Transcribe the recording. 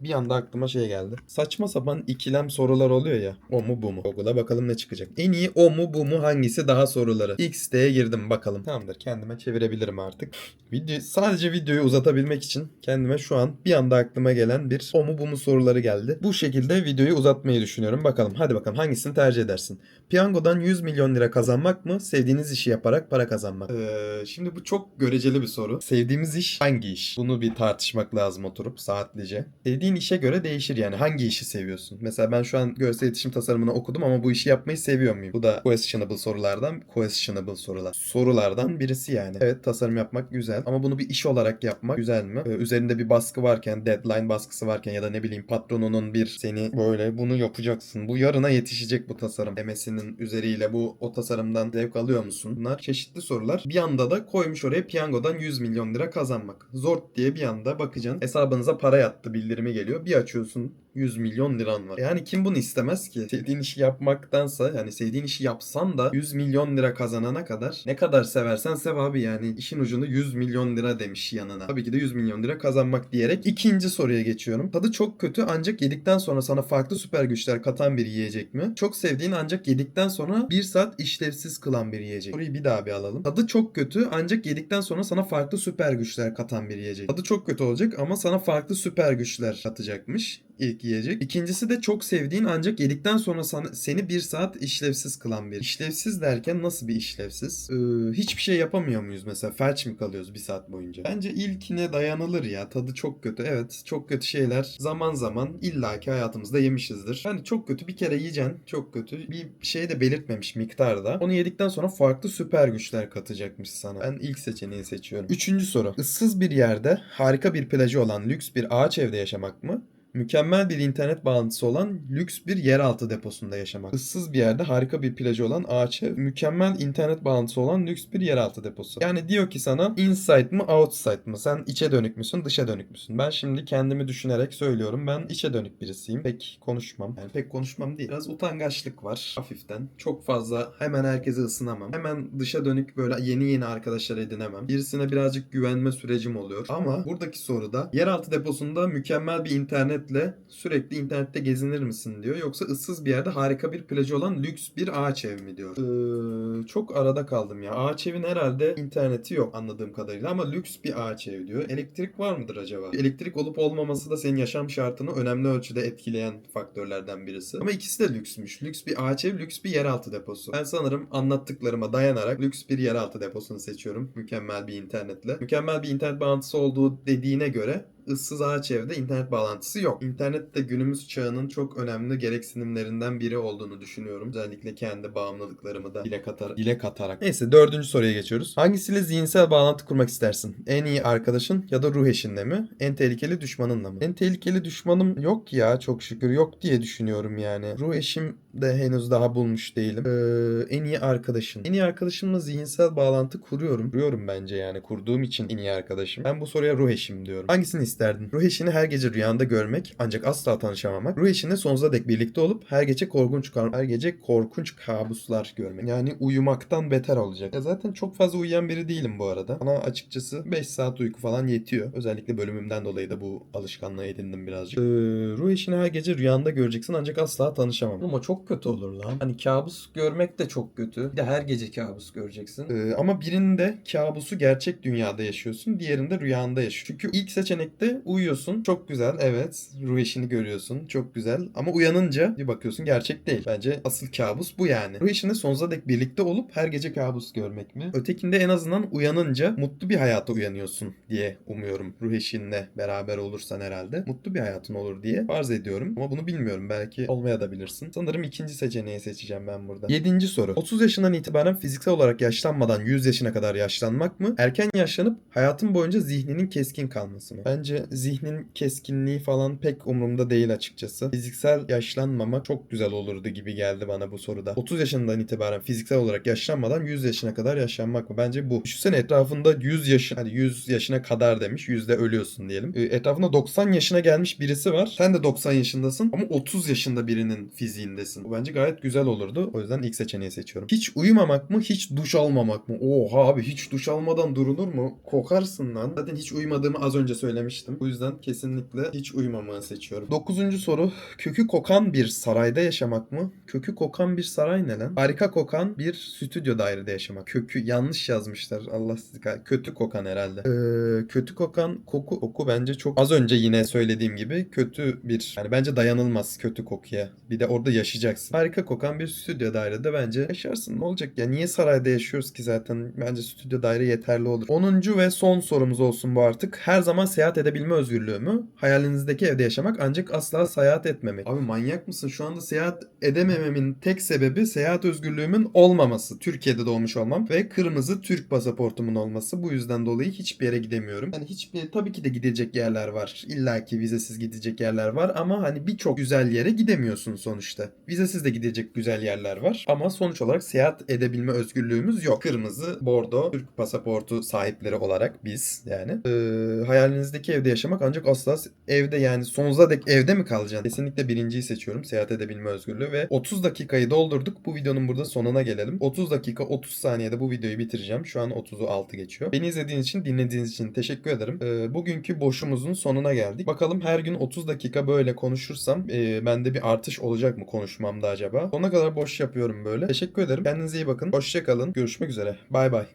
Bir anda aklıma şey geldi. Saçma sapan ikilem sorular oluyor ya. O mu bu mu? Google'a bakalım ne çıkacak. En iyi o mu bu mu hangisi daha soruları. İlk siteye girdim bakalım. Tamamdır kendime çevirebilirim artık. Video, sadece videoyu uzatabilmek için kendime şu an bir anda aklıma gelen bir o mu bu mu soruları geldi. Bu şekilde videoyu uzatmayı düşünüyorum. Bakalım hadi bakalım hangisini tercih edersin? Piyangodan 100 milyon lira kazanmak mı? Sevdiğiniz işi yaparak para kazanmak. Ee, şimdi bu çok göreceli bir soru. Sevdiğimiz iş hangi iş? Bunu bir tartışmak lazım oturup saatlice. Sevdiğin işe göre değişir yani. Hangi işi seviyorsun? Mesela ben şu an görsel iletişim tasarımını okudum ama bu işi yapmayı seviyor muyum? Bu da questionable sorulardan, questionable sorular. Sorulardan birisi yani. Evet tasarım yapmak güzel ama bunu bir iş olarak yapmak güzel mi? Ee, üzerinde bir baskı varken, deadline baskısı varken ya da ne bileyim patronunun bir seni böyle bunu yapacaksın. Bu yarına yetişecek bu tasarım demesinin üzeriyle bu o tasarımdan zevk alıyor musun? Bunlar çeşitli sorular. Bir anda da koymuş oraya piyangodan 100 milyon lira kazanmak. Zort diye bir anda bakacaksın hesabınıza para yattı bildirimi geliyor. Bir açıyorsun 100 milyon liran var. Yani kim bunu istemez ki? Sevdiğin işi yapmaktansa yani sevdiğin işi yapsan da 100 milyon lira kazanana kadar ne kadar seversen sev abi yani işin ucunu 100 milyon lira demiş yanına. Tabii ki de 100 milyon lira kazanmak diyerek ikinci soruya geçiyorum. Tadı çok kötü ancak yedikten sonra sana farklı süper güçler katan bir yiyecek mi? Çok sevdiğin ancak yedikten sonra bir saat işlevsiz kılan bir yiyecek. Soruyu bir daha bir alalım. Tadı çok kötü ancak yedikten sonra sana farklı süper güçler katan bir yiyecek. Tadı çok kötü olacak ama sana farklı süper güçler katacakmış ilk yiyecek. İkincisi de çok sevdiğin ancak yedikten sonra sana, seni bir saat işlevsiz kılan bir. İşlevsiz derken nasıl bir işlevsiz? Ee, hiçbir şey yapamıyor muyuz mesela? Felç mi kalıyoruz bir saat boyunca? Bence ilkine dayanılır ya. Tadı çok kötü. Evet çok kötü şeyler zaman zaman illaki hayatımızda yemişizdir. Hani çok kötü bir kere yiyeceksin. Çok kötü. Bir şey de belirtmemiş miktarda. Onu yedikten sonra farklı süper güçler katacakmış sana. Ben ilk seçeneği seçiyorum. Üçüncü soru. Issız bir yerde harika bir plajı olan lüks bir ağaç evde yaşamak mı? Mükemmel bir internet bağlantısı olan lüks bir yeraltı deposunda yaşamak. Issız bir yerde harika bir plajı olan ağaç ev, mükemmel internet bağlantısı olan lüks bir yeraltı deposu. Yani diyor ki sana inside mı outside mı? Sen içe dönük müsün dışa dönük müsün? Ben şimdi kendimi düşünerek söylüyorum. Ben içe dönük birisiyim. Pek konuşmam. Yani pek konuşmam değil. Biraz utangaçlık var hafiften. Çok fazla hemen herkese ısınamam. Hemen dışa dönük böyle yeni yeni arkadaşlar edinemem. Birisine birazcık güvenme sürecim oluyor. Ama buradaki soruda yeraltı deposunda mükemmel bir internetle sürekli internette gezinir misin diyor. Yoksa ıssız bir yerde harika bir plajı olan lüks bir ağaç ev mi diyor. Ee, çok arada kaldım ya. Ağaç evin herhalde interneti yok anladığım kadarıyla ama lüks bir ağaç ev diyor. Elektrik var mıdır acaba? Elektrik olup olmaması da senin yaşam şartını önemli ölçüde etkileyen faktörlerden birisi. Ama ikisi de lüksmüş. Lüks bir ağaç ev, lüks bir yeraltı deposu. Ben sanırım anlattıklarıma dayanarak lüks bir yeraltı deposunu seçiyorum. Mükemmel bir internetle. Mükemmel bir internet bağlantısı olduğu dediğine göre ıssız ağaç evde internet bağlantısı yok. İnternet de günümüz çağının çok önemli gereksinimlerinden biri olduğunu düşünüyorum. Özellikle kendi bağımlılıklarımı da dile, katar dile katarak. Neyse dördüncü soruya geçiyoruz. Hangisiyle zihinsel bağlantı kurmak istersin? En iyi arkadaşın ya da ruh eşinle mi? En tehlikeli düşmanınla mı? En tehlikeli düşmanım yok ya çok şükür yok diye düşünüyorum yani. Ruh eşim de henüz daha bulmuş değilim. Ee, en iyi arkadaşın. En iyi arkadaşımla zihinsel bağlantı kuruyorum. Kuruyorum bence yani. Kurduğum için en iyi arkadaşım. Ben bu soruya ruh eşim diyorum. Hangisini isterdin? Ruh eşini her gece rüyanda görmek ancak asla tanışamamak. Ruh eşinle sonsuza dek birlikte olup her gece korkunç her gece korkunç kabuslar görmek. Yani uyumaktan beter olacak. Ya zaten çok fazla uyuyan biri değilim bu arada. Bana açıkçası 5 saat uyku falan yetiyor. Özellikle bölümümden dolayı da bu alışkanlığı edindim birazcık. Ee, ruh eşini her gece rüyanda göreceksin ancak asla tanışamam. Ama çok kötü olur lan. Hani kabus görmek de çok kötü. Bir de her gece kabus göreceksin. Ee, ama birinde kabusu gerçek dünyada yaşıyorsun. Diğerinde rüyanda yaşıyorsun. Çünkü ilk seçenekte uyuyorsun. Çok güzel evet. Ruh eşini görüyorsun. Çok güzel. Ama uyanınca bir bakıyorsun gerçek değil. Bence asıl kabus bu yani. Ruh eşinle sonsuza dek birlikte olup her gece kabus görmek mi? Ötekinde en azından uyanınca mutlu bir hayata uyanıyorsun diye umuyorum. Ruh eşinle beraber olursan herhalde. Mutlu bir hayatın olur diye farz ediyorum. Ama bunu bilmiyorum. Belki olmaya da bilirsin. Sanırım ikinci seçeneği seçeceğim ben burada. Yedinci soru. 30 yaşından itibaren fiziksel olarak yaşlanmadan 100 yaşına kadar yaşlanmak mı? Erken yaşlanıp hayatın boyunca zihninin keskin kalması mı? Bence zihnin keskinliği falan pek umurumda değil açıkçası. Fiziksel yaşlanmamak çok güzel olurdu gibi geldi bana bu soruda. 30 yaşından itibaren fiziksel olarak yaşlanmadan 100 yaşına kadar yaşlanmak mı? Bence bu. Düşünsene etrafında 100 yaşın, hadi 100 yaşına kadar demiş. 100'de ölüyorsun diyelim. Ee, Etrafında 90 yaşına gelmiş birisi var. Sen de 90 yaşındasın ama 30 yaşında birinin fiziğindesin. Bu bence gayet güzel olurdu. O yüzden ilk seçeneği seçiyorum. Hiç uyumamak mı? Hiç duş almamak mı? Oha abi hiç duş almadan durulur mu? Kokarsın lan. Zaten hiç uyumadığımı az önce söylemiştim. Demiştim. Bu yüzden kesinlikle hiç uyumamayı seçiyorum. Dokuzuncu soru. Kökü kokan bir sarayda yaşamak mı? Kökü kokan bir saray ne lan? Harika kokan bir stüdyo dairede yaşamak. Kökü yanlış yazmışlar. Allah sizi kah- Kötü kokan herhalde. Ee, kötü kokan koku koku bence çok az önce yine söylediğim gibi kötü bir yani bence dayanılmaz kötü kokuya. Bir de orada yaşayacaksın. Harika kokan bir stüdyo dairede bence yaşarsın. Ne olacak ya? Niye sarayda yaşıyoruz ki zaten? Bence stüdyo daire yeterli olur. 10. ve son sorumuz olsun bu artık. Her zaman seyahat edebilme özgürlüğü mü? Hayalinizdeki evde yaşamak ancak asla seyahat etmemek. Abi manyak mısın? Şu anda seyahat edemememin tek sebebi seyahat özgürlüğümün olmaması. Türkiye'de doğmuş olmam ve kırmızı Türk pasaportumun olması. Bu yüzden dolayı hiçbir yere gidemiyorum. Yani hiçbir tabii ki de gidecek yerler var. İlla ki vizesiz gidecek yerler var ama hani birçok güzel yere gidemiyorsun sonuçta. Vizesiz de gidecek güzel yerler var ama sonuç olarak seyahat edebilme özgürlüğümüz yok. Kırmızı, bordo, Türk pasaportu sahipleri olarak biz yani. Ee, hayalinizdeki evde yaşamak ancak asla evde yani sonsuza dek evde mi kalacaksın? Kesinlikle birinciyi seçiyorum. Seyahat edebilme özgürlüğü ve 30 dakikayı doldurduk. Bu videonun burada sonuna gelelim. 30 dakika 30 saniyede bu videoyu bitireceğim. Şu an 30'u 6 geçiyor. Beni izlediğiniz için, dinlediğiniz için teşekkür ederim. Ee, bugünkü boşumuzun sonuna geldik. Bakalım her gün 30 dakika böyle konuşursam e, bende bir artış olacak mı konuşmamda acaba? Sonuna kadar boş yapıyorum böyle. Teşekkür ederim. Kendinize iyi bakın. Hoşçakalın. Görüşmek üzere. Bay bay.